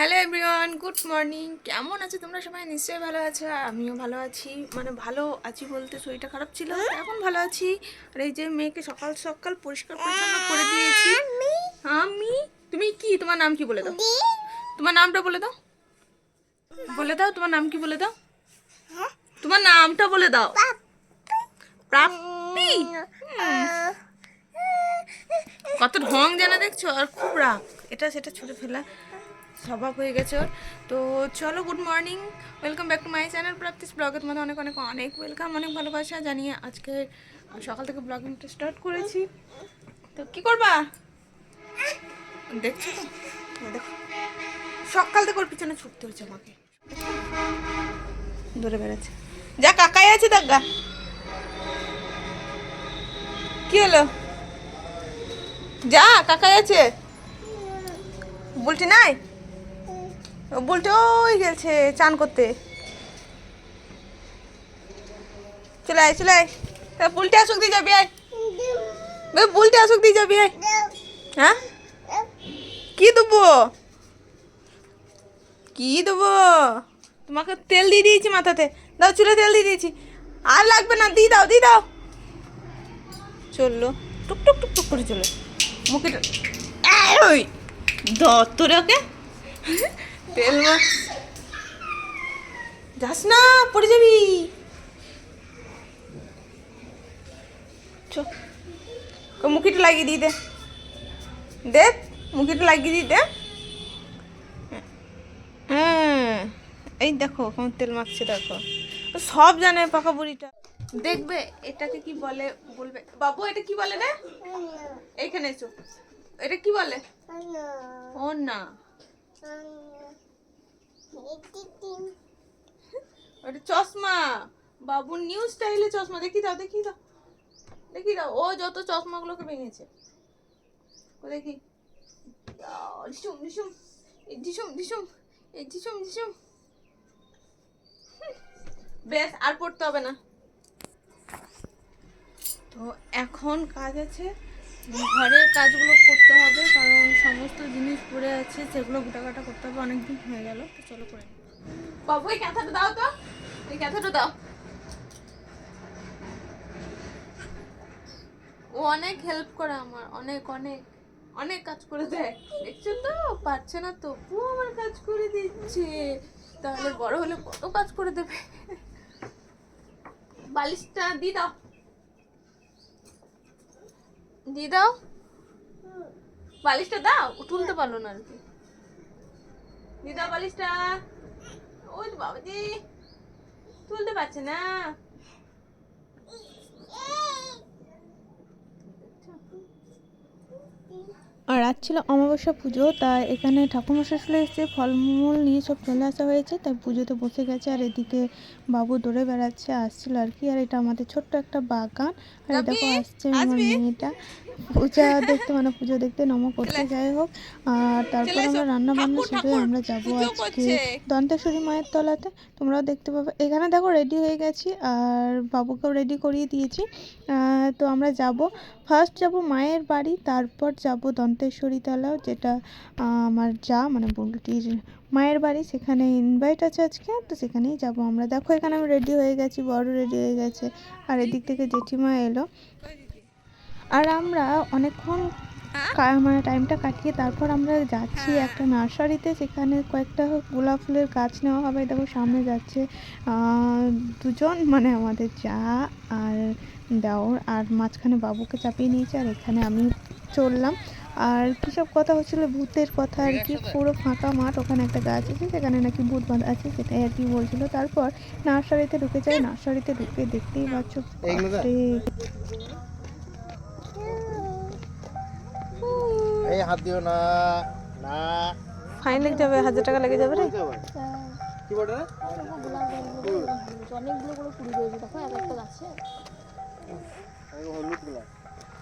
Hello everyone good morning কেমন আছো তোমরা? সবাই নিশ্চয়ই ভালো আছো। আমিও ভালো আছি। মানে ভালো আছি বলতে শরীরটা খারাপ ছিল। এখন ভালো আছি। আর এই যে মেয়েকে সকাল সকাল পরিষ্কার পরিচ্ছন্ন করে দিয়েছি। আমি? তুমি কি? তোমার নাম কি বলে দাও? তোমার নামটা বলে দাও। বলে দাও তোমার নাম কি বলে দাও? তোমার নামটা বলে দাও। প্রাপ্তি। কত ঢং জানা দেখছ আর খুব রাগ। এটা সেটা ছুটে ফেলা। স্বভাব হয়ে গেছে ওর। তো চলো good morning welcome back to my channel প্রাপ্তিস ব্লগের মধ্যে অনেক অনেক অনেক ওয়েলকাম অনেক ভালোবাসা জানিয়ে আজকে সকাল থেকে ব্লগিংটা স্টার্ট করেছি। তো কি করবা? দেখছ দেখো। সকাল থেকে ওর পিছনে ছুটতে হচ্ছে আমাকে। দূরে বেড়াচ্ছে। যা, কাকাই আছে দাগা কি হলো? যা, কাকাই আছে। বলছি নাই? বলছে ওই গেছে, চান করতে। চলে আয় চলে আয়। বুলটে আসুক দিয়ে যাবি, আয়। বুলটে আসুক দিয়ে যাবি, আয়। হ্যাঁ? কি দেবো? কি দেবো? তোমাকে তেল দিয়ে দিয়েছি মাথাতে। দাও, চুলে তেল দিয়ে দিয়েছি। আর লাগবে না, দিয়ে দাও দিয়ে দাও। চলল। টুক টুক টুক টুক করে চলে। মুখে ওই দত্তরে ওকে। তেল মাখ যাস না পড়ে যাবি। মুখিটা লাগিয়ে দিয়ে দে। দে মুখিটা লাগিয়ে দিয়ে দে। হ্যাঁ এই দেখো কেমন তেল মাখছে দেখো। সব জানে পাকা বুড়িটা। দেখবে এটাকে কি বলে বলবে। বাবু এটা কি বলে রে? এইখানে এসো। এটা কি বলে? ও না ওটা চশমা। বাবু নিউ স্টাইলে চশমা। দেখি দাও দেখি দাও। দেখি দাও, ও যত চশমাগুলোকে ভেঙেছে। ও দেখি। ডিসুম ডিসুম ডিসুম ডিসুম এই ডিসুম ডিসুম বেশ আর পড়তে হবে না। তো এখন কাজ আছে ঘরের কাজগুলো করতে হবে, কারণ সমস্ত জিনিস পড়ে আছে, সেগুলো গুটাকাটা করতে হবে, অনেকদিন হয়ে গেল, তো চলো করে। বাবু, এই ক্যাথাটা দাও তো। এই ক্যাথাটা দাও। ও অনেক হেল্প করে আমার, অনেক অনেক অনেক কাজ করে দেয়। দেখছ তো? পারছে না তো। ও আমার কাজ করে দিচ্ছে। তাহলে বড় হলে কত কাজ করে দেবে? বালিশটা দিয়ে দাও। দিয়ে দাও। বালিশটা দাও, তুলতে পারল না আর কি দিয়ে দাও বালিশটা। ওই বাবাজি, তুলতে পারছে না। আজ ছিল অমাবস্যা পুজো তা এখানে ঠাকুরমশাই চলে এসেছে ফলমূল নিয়ে সব চলে আসা হয়েছে তাই পুজোতে বসে গেছে আর এদিকে বাবু দৌড়ে বেড়াচ্ছে আসছিল আর কি আর এটা আমাদের ছোট্ট একটা বাগান। আর দেখো আসছে আমার মেয়েটা। পূজা দেখতে মানে পুজো দেখতে নম করতে যাই হোক। আর তারপর আমরা রান্না বান্না সেরে আমরা যাব আজকে দন্তেশ্বরী মায়ের তলাতে। তোমরাও দেখতে পাবে। এখানে দেখো রেডি হয়ে গেছি আর বাবুকেও রেডি করিয়ে দিয়েছি। তো আমরা যাব। ফার্স্ট যাব মায়ের বাড়ি তারপর যাব দন্তেশ্বরী তলা যেটা আমার যা মানে বুলটির মায়ের বাড়ি সেখানে ইনভাইট আছে আজকে তো সেখানেই যাব আমরা। দেখো এখানে আমি রেডি হয়ে গেছি বড় রেডি হয়ে গেছে। আর এদিক থেকে জেঠিমা এলো। আর আমরা অনেকক্ষণ কা- মানে টাইমটা কাটিয়ে তারপর আমরা যাচ্ছি একটা নার্সারিতে সেখানে কয়েকটা গোলাপ ফুলের গাছ নেওয়া হবে। দেখো সামনে যাচ্ছে আহ, দুজন মানে আমাদের যা আর দেওর আর মাঝখানে বাবুকে চাপিয়ে নিয়েছে আর এখানে আমি চললাম। আর কী সব কথা হচ্ছিল ভূতের কথা আর কি পুরো ফাঁকা মাঠ ওখানে একটা গাছ আছে সেখানে নাকি ভূত বাঁধা আছে সেটাই আর কি বলছিল। তারপর নার্সারিতে ঢুকে যাই নার্সারিতে ঢুকে দেখতেই পাচ্ছ বাপরে, এই হাত দিও না না। ফাইন লেগে যাবে হাজার টাকা লেগে যাবে রে। কি বলে রে? এই হলুদগুলা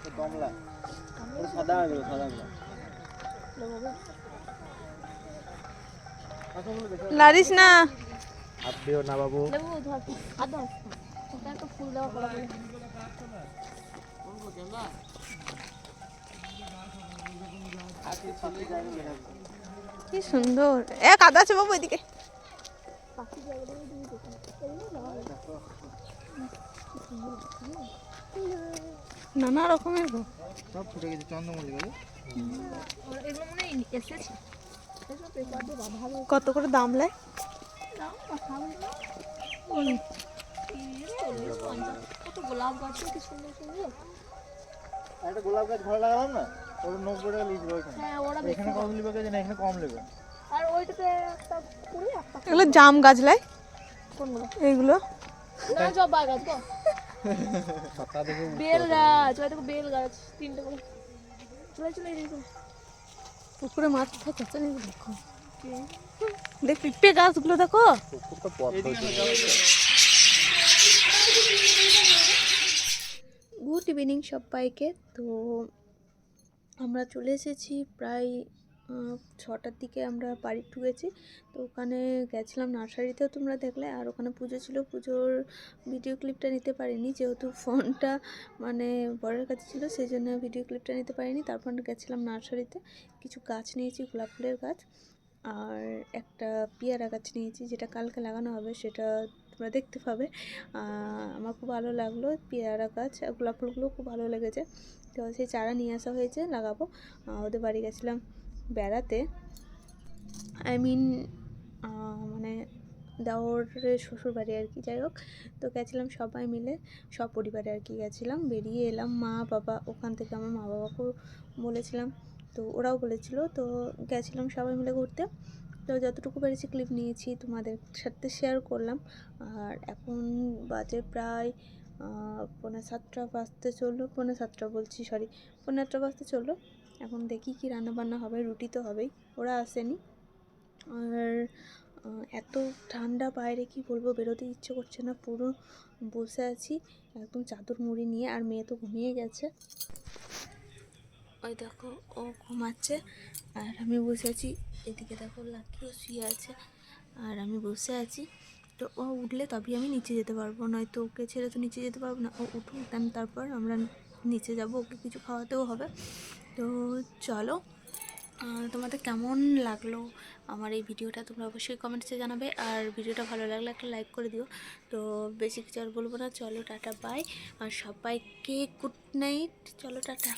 এই কমলা সাদা গুলো সাদা দেখো লারিস না হাত দিও না বাবু কি সুন্দর। এ কাদা আছে বাবু এদিকে। নানা রকমের গো। সব ফুটে গেছে চন্দ্রমল্লিকা রে। কত করে দাম লাই আর একটা গোলাপ গাছ ভালো লাগালাম না ওটা নব্বই টাকা লিখবে ওইখানে এখানে কম লিখবে না এখানে কম নেবে এগুলো জাম গাছ লাই? এইগুলো? তা। দেখে বেল গাছ ওই দেখো বেল গাছ তিনটে করে। চলে চলে দেখো পুকুরে মাছ থাকে দেখো দেখ পিঁপড়ে গাছগুলো দেখো। পথ ইভিনিং সবাইকে। তো আমরা চলে এসেছি প্রায় ছটার দিকে আমরা বাড়ি ঢুকেছি। তো ওখানে গেছিলাম নার্সারিতেও তোমরা দেখলে, আর ওখানে পুজো ছিল। পুজোর ভিডিও ক্লিপটা নিতে পারিনি, যেহেতু ফোনটা মানে বরের কাছে ছিল সেই জন্য ভিডিও ক্লিপটা নিতে পারিনি। তারপর গেছিলাম নার্সারিতে। কিছু গাছ নিয়েছি, গোলাপ ফুলের গাছ। আর একটা পেয়ারা গাছ নিয়েছি, যেটা কালকে লাগানো হবে, সেটা তোমরা দেখতে পাবে আমার খুব ভালো লাগল পেয়ারা গাছ, আর গোলাপ ফুলগুলো খুব ভালো লেগেছে। তো সেই চারা নিয়ে আসা হয়েছে, লাগাবো। ওদের বাড়ি গেছিলাম বেড়াতে। আই মিন মানে দেওরের শ্বশুর বাড়ি আর কি, যাই হোক। তো গেছিলাম সবাই মিলে, সব পরিবারে আর কি গেছিলাম। বেরিয়ে এলাম মা, বাবা, ওখান থেকে আমার মা বাবাকেও বলেছিলাম। তো ওরাও বলেছিল, তো গেছিলাম সবাই মিলে ঘুরতে। তো যতটুকু পেরেছি ক্লিপ নিয়েছি তোমাদের সাথে শেয়ার করলাম। আর এখন বাজে প্রায় পৌনে সাতটা বাজতে চলল, পৌনে সাতটা বলছি সরি পৌনে আটটা বাজতে চলল। এখন দেখি কি রান্না বান্না হবে, রুটি তো হবেই, ওরা আসেনি। আর এত ঠান্ডা বাইরে কি বলব, বেরোতে ইচ্ছে করছে না, পুরো বসে আছি, একদম চাদর মুড়ি নিয়ে, আর মেয়ে তো ঘুমিয়ে গেছে। ওই দেখো, ও ঘুমাচ্ছে, আর আমি বসে আছি, এদিকে দেখো লাকিও শুয়ে আছে, আর আমি বসে আছি। তো ও উঠলে তবেই আমি নিচে যেতে পারব, নয়তো ওকে ছেড়ে তো নিচে যেতে পারব না। ও উঠুক তারপর আমরা নিচে যাব, ওকে কিছু খাওয়াতেও হবে। তো চলো তোমাদের কেমন লাগল আমার এই ভিডিওটা? তোমরা অবশ্যই কমেন্টসে জানাবে, আর ভিডিওটা ভালো লাগলে একটা লাইক করে দিও। তো বেশি কিছু আর বলব না, চলো টাটা বাই আর সবাইকে গুড নাইট চলো টাটা।